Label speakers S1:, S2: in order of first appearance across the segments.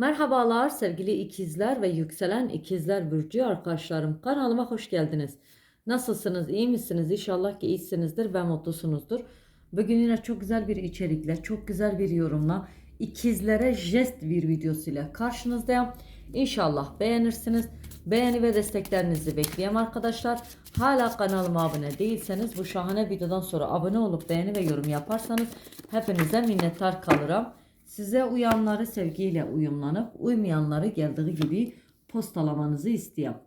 S1: Merhabalar sevgili ikizler ve yükselen ikizler burcu arkadaşlarım. Kanalıma hoş geldiniz. Nasılsınız? iyi misiniz? İnşallah ki iyisinizdir ve mutlusunuzdur. Bugün yine çok güzel bir içerikle, çok güzel bir yorumla, ikizlere jest bir videosuyla karşınızdayım. İnşallah beğenirsiniz. Beğeni ve desteklerinizi bekliyorum arkadaşlar. Hala kanalıma abone değilseniz bu şahane videodan sonra abone olup beğeni ve yorum yaparsanız hepinize minnettar kalırım. Size uyanları sevgiyle uyumlanıp uymayanları geldiği gibi postalamanızı istiyorum.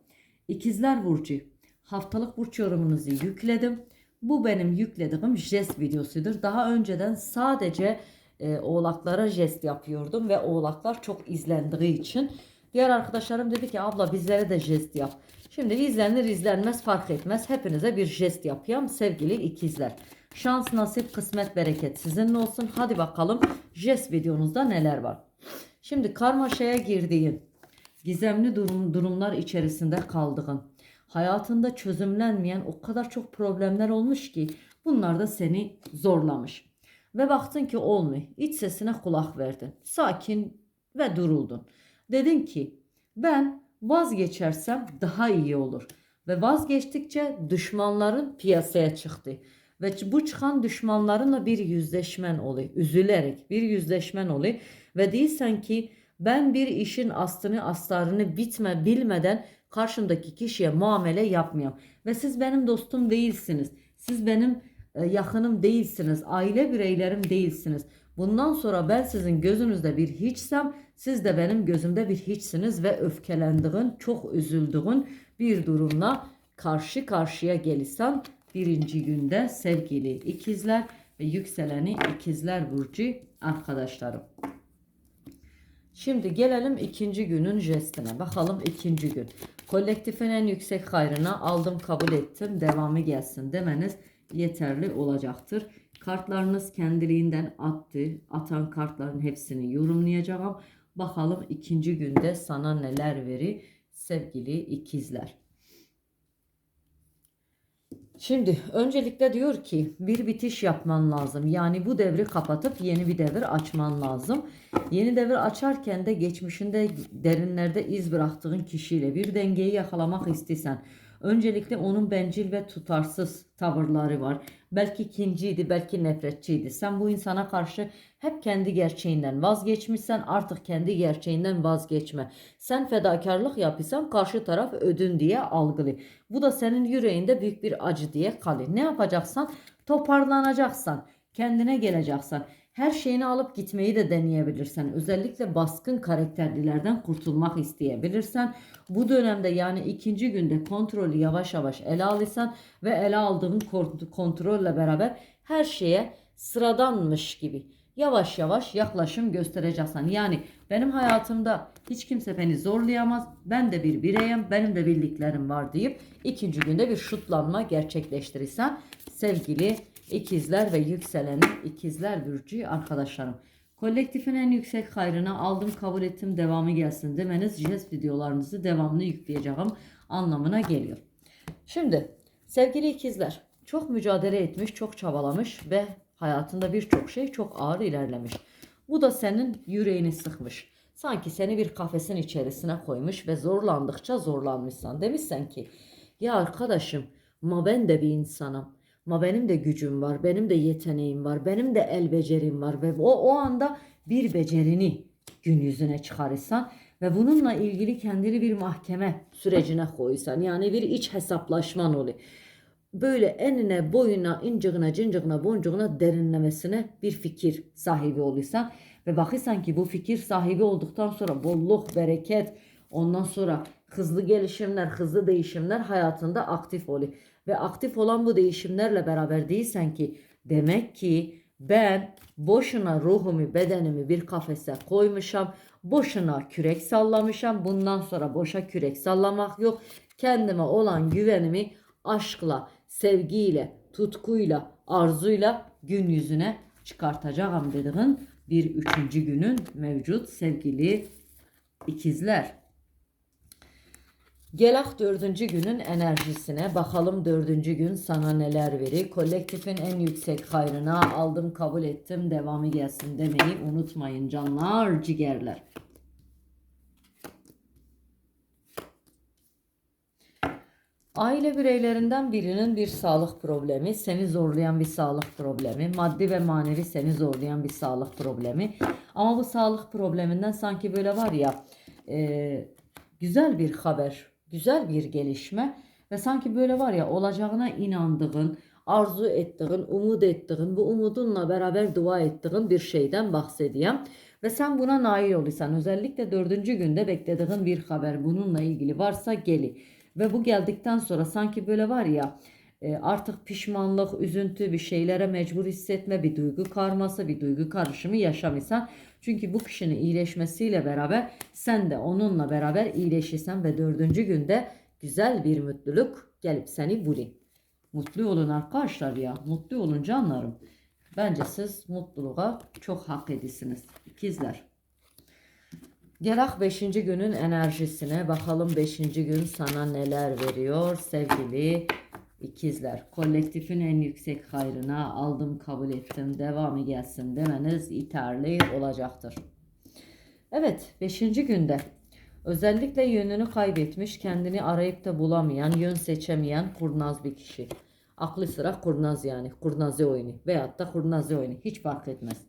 S1: İkizler Burcu haftalık burç yorumunuzu yükledim. Bu benim yüklediğim jest videosudur. Daha önceden sadece e, oğlaklara jest yapıyordum ve oğlaklar çok izlendiği için diğer arkadaşlarım dedi ki abla bizlere de jest yap. Şimdi izlenir izlenmez fark etmez. Hepinize bir jest yapayım sevgili ikizler. Şans, nasip, kısmet, bereket sizinle olsun. Hadi bakalım jest videonuzda neler var. Şimdi karmaşaya girdiğin, gizemli durum, durumlar içerisinde kaldığın, hayatında çözümlenmeyen o kadar çok problemler olmuş ki bunlar da seni zorlamış. Ve baktın ki olmuyor. İç sesine kulak verdin. Sakin ve duruldun. Dedin ki ben vazgeçersem daha iyi olur. Ve vazgeçtikçe düşmanların piyasaya çıktı. Ve bu çıkan düşmanlarınla bir yüzleşmen oluyor. Üzülerek bir yüzleşmen oluyor. Ve değilsen ki ben bir işin aslını astarını bitme bilmeden karşımdaki kişiye muamele yapmayayım. Ve siz benim dostum değilsiniz. Siz benim yakınım değilsiniz. Aile bireylerim değilsiniz. Bundan sonra ben sizin gözünüzde bir hiçsem siz de benim gözümde bir hiçsiniz ve öfkelendiğin, çok üzüldüğün bir durumla karşı karşıya gelirsen birinci günde sevgili ikizler ve yükseleni ikizler burcu arkadaşlarım. Şimdi gelelim ikinci günün jestine. Bakalım ikinci gün. Kolektifin en yüksek hayrına aldım kabul ettim devamı gelsin demeniz yeterli olacaktır. Kartlarınız kendiliğinden attı. Atan kartların hepsini yorumlayacağım. Bakalım ikinci günde sana neler verir sevgili ikizler. Şimdi öncelikle diyor ki bir bitiş yapman lazım. Yani bu devri kapatıp yeni bir devir açman lazım. Yeni devir açarken de geçmişinde derinlerde iz bıraktığın kişiyle bir dengeyi yakalamak istesen öncelikle onun bencil ve tutarsız tavırları var. Belki ikinciydi, belki nefretçiydi. Sen bu insana karşı hep kendi gerçeğinden vazgeçmişsen artık kendi gerçeğinden vazgeçme. Sen fedakarlık yapırsan karşı taraf ödün diye algılı. Bu da senin yüreğinde büyük bir acı diye kalır. Ne yapacaksan toparlanacaksan, kendine geleceksen, her şeyini alıp gitmeyi de deneyebilirsen, özellikle baskın karakterlilerden kurtulmak isteyebilirsen, bu dönemde yani ikinci günde kontrolü yavaş yavaş ele alırsan ve ele aldığın kontrolle beraber her şeye sıradanmış gibi yavaş yavaş yaklaşım göstereceksin. Yani benim hayatımda hiç kimse beni zorlayamaz. Ben de bir bireyim. Benim de bildiklerim var deyip ikinci günde bir şutlanma gerçekleştirirsen sevgili ikizler ve yükseleni ikizler burcu arkadaşlarım. Kolektifin en yüksek hayrına aldım kabul ettim devamı gelsin demeniz jest videolarınızı devamlı yükleyeceğim anlamına geliyor. Şimdi sevgili ikizler çok mücadele etmiş, çok çabalamış ve hayatında birçok şey çok ağır ilerlemiş. Bu da senin yüreğini sıkmış. Sanki seni bir kafesin içerisine koymuş ve zorlandıkça zorlanmışsan. Demişsen ki ya arkadaşım ma ben de bir insanım. Ma benim de gücüm var, benim de yeteneğim var, benim de el becerim var ve o, o anda bir becerini gün yüzüne çıkarırsan ve bununla ilgili kendini bir mahkeme sürecine koysan yani bir iç hesaplaşman oluyor. Böyle enine boyuna incığına cincığına boncuğuna derinlemesine bir fikir sahibi olursan ve bakırsan ki bu fikir sahibi olduktan sonra bolluk, bereket, ondan sonra hızlı gelişimler, hızlı değişimler hayatında aktif oluyor. Ve aktif olan bu değişimlerle beraber değilsen ki demek ki ben boşuna ruhumu, bedenimi bir kafese koymuşam. Boşuna kürek sallamışam. Bundan sonra boşa kürek sallamak yok. Kendime olan güvenimi aşkla, sevgiyle, tutkuyla, arzuyla gün yüzüne çıkartacağım dediğin bir üçüncü günün mevcut sevgili ikizler. Gelak dördüncü günün enerjisine bakalım dördüncü gün sana neler verir. Kolektifin en yüksek hayrına aldım kabul ettim devamı gelsin demeyi unutmayın canlar ciğerler. Aile bireylerinden birinin bir sağlık problemi, seni zorlayan bir sağlık problemi, maddi ve manevi seni zorlayan bir sağlık problemi. Ama bu sağlık probleminden sanki böyle var ya e, güzel bir haber güzel bir gelişme ve sanki böyle var ya olacağına inandığın, arzu ettiğin, umut ettiğin, bu umudunla beraber dua ettiğin bir şeyden bahsedeyim. Ve sen buna nail olursan özellikle dördüncü günde beklediğin bir haber bununla ilgili varsa geli. Ve bu geldikten sonra sanki böyle var ya e, artık pişmanlık, üzüntü bir şeylere mecbur hissetme, bir duygu karması, bir duygu karışımı yaşamıyorsan. Çünkü bu kişinin iyileşmesiyle beraber sen de onunla beraber iyileşirsen ve dördüncü günde güzel bir mutluluk gelip seni bulur. Mutlu olun arkadaşlar ya. Mutlu olun canlarım. Bence siz mutluluğa çok hak edisiniz. İkizler. Gelak 5. günün enerjisine bakalım 5. gün sana neler veriyor sevgili ikizler. Kolektifin en yüksek hayrına aldım kabul ettim devamı gelsin demeniz yeterli olacaktır. Evet 5. günde özellikle yönünü kaybetmiş kendini arayıp da bulamayan yön seçemeyen kurnaz bir kişi. Aklı sıra kurnaz yani kurnazi oyunu veyahut da kurnazi oyunu hiç fark etmez.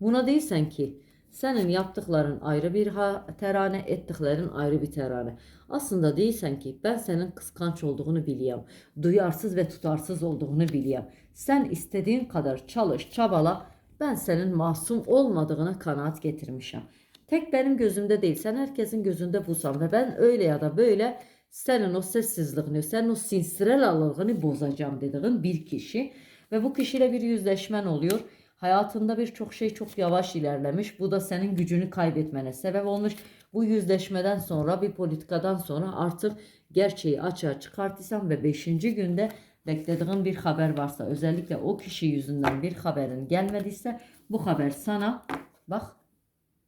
S1: Buna değilsen ki senin yaptıkların ayrı bir terane, ettiklerin ayrı bir terane. Aslında değilsen ki ben senin kıskanç olduğunu biliyorum. Duyarsız ve tutarsız olduğunu biliyorum. Sen istediğin kadar çalış, çabala. Ben senin masum olmadığına kanaat getirmişim. Tek benim gözümde değil, sen herkesin gözünde busan ve ben öyle ya da böyle senin o sessizliğini, senin o sinsirel algını bozacağım dediğin bir kişi ve bu kişiyle bir yüzleşmen oluyor. Hayatında birçok şey çok yavaş ilerlemiş. Bu da senin gücünü kaybetmene sebep olmuş. Bu yüzleşmeden sonra bir politikadan sonra artık gerçeği açığa çıkartırsan ve 5. günde beklediğin bir haber varsa özellikle o kişi yüzünden bir haberin gelmediyse bu haber sana bak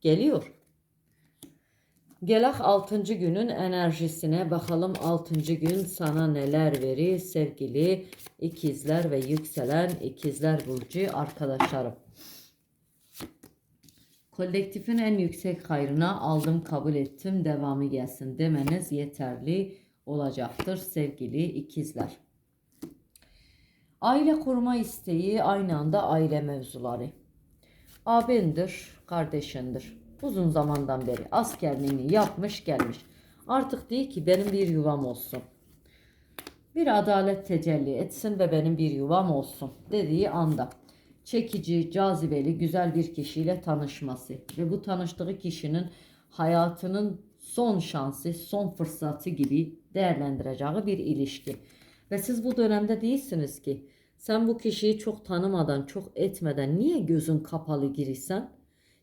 S1: geliyor. Gelak 6. günün enerjisine bakalım 6. gün sana neler verir sevgili ikizler ve yükselen ikizler burcu arkadaşlarım. Kolektifin en yüksek hayrına aldım kabul ettim devamı gelsin demeniz yeterli olacaktır sevgili ikizler. Aile kurma isteği aynı anda aile mevzuları. Abindir, kardeşindir uzun zamandan beri askerliğini yapmış gelmiş. Artık değil ki benim bir yuvam olsun. Bir adalet tecelli etsin ve benim bir yuvam olsun dediği anda çekici, cazibeli, güzel bir kişiyle tanışması ve bu tanıştığı kişinin hayatının son şansı, son fırsatı gibi değerlendireceği bir ilişki. Ve siz bu dönemde değilsiniz ki sen bu kişiyi çok tanımadan, çok etmeden niye gözün kapalı girirsen?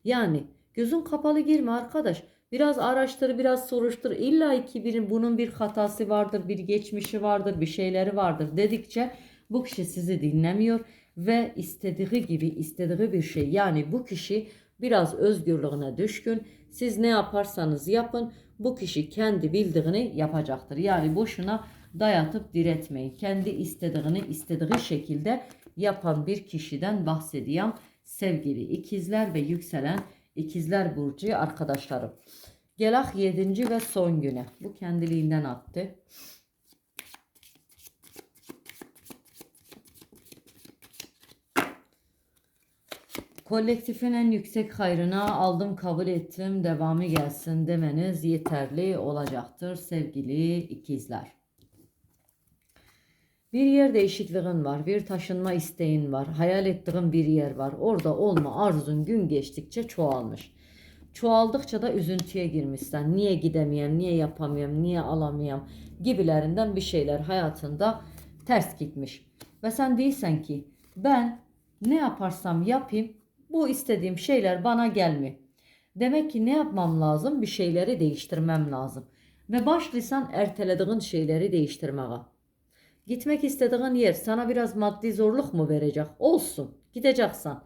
S1: Yani Gözün kapalı girme arkadaş. Biraz araştır, biraz soruştur. İlla ki birin bunun bir hatası vardır, bir geçmişi vardır, bir şeyleri vardır dedikçe bu kişi sizi dinlemiyor ve istediği gibi istediği bir şey yani bu kişi biraz özgürlüğüne düşkün. Siz ne yaparsanız yapın bu kişi kendi bildiğini yapacaktır. Yani boşuna dayatıp diretmeyin. Kendi istediğini istediği şekilde yapan bir kişiden bahsediyorum. Sevgili ikizler ve yükselen İkizler Burcu arkadaşlarım. Gelak 7. ve son güne. Bu kendiliğinden attı. Kolektifin en yüksek hayrına aldım kabul ettim devamı gelsin demeniz yeterli olacaktır sevgili ikizler. Bir yer değişikliğin var, bir taşınma isteğin var, hayal ettiğin bir yer var. Orada olma arzun gün geçtikçe çoğalmış. Çoğaldıkça da üzüntüye girmişsen. Niye gidemeyem, niye yapamıyorum, niye alamayam gibilerinden bir şeyler hayatında ters gitmiş. Ve sen değilsen ki ben ne yaparsam yapayım bu istediğim şeyler bana gelmiyor. Demek ki ne yapmam lazım? Bir şeyleri değiştirmem lazım. Ve başlıysan ertelediğin şeyleri değiştirmeye. Gitmek istediğin yer sana biraz maddi zorluk mu verecek? Olsun. Gideceksen.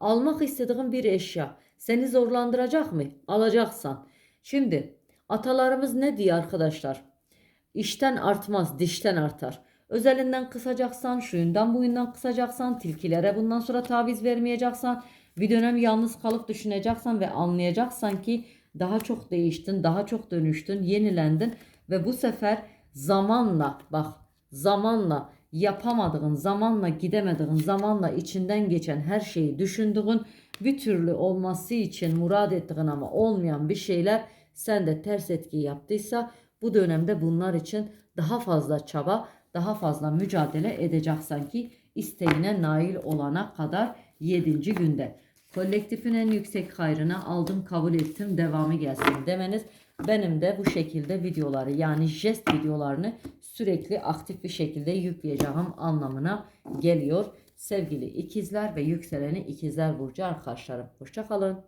S1: Almak istediğin bir eşya seni zorlandıracak mı? Alacaksan. Şimdi atalarımız ne diyor arkadaşlar? İşten artmaz, dişten artar. Özelinden kısacaksan, şuyundan buyundan kısacaksan, tilkilere bundan sonra taviz vermeyeceksen, bir dönem yalnız kalıp düşüneceksen ve anlayacaksan ki daha çok değiştin, daha çok dönüştün, yenilendin ve bu sefer zamanla bak zamanla yapamadığın, zamanla gidemediğin, zamanla içinden geçen her şeyi düşündüğün bir türlü olması için murad ettiğin ama olmayan bir şeyler sende ters etki yaptıysa bu dönemde bunlar için daha fazla çaba, daha fazla mücadele edeceksin ki isteğine nail olana kadar 7. günde. Kolektifin en yüksek hayrına aldım kabul ettim devamı gelsin demeniz benim de bu şekilde videoları yani jest videolarını sürekli aktif bir şekilde yükleyeceğim anlamına geliyor. Sevgili ikizler ve yükseleni ikizler burcu arkadaşlarım. Hoşçakalın.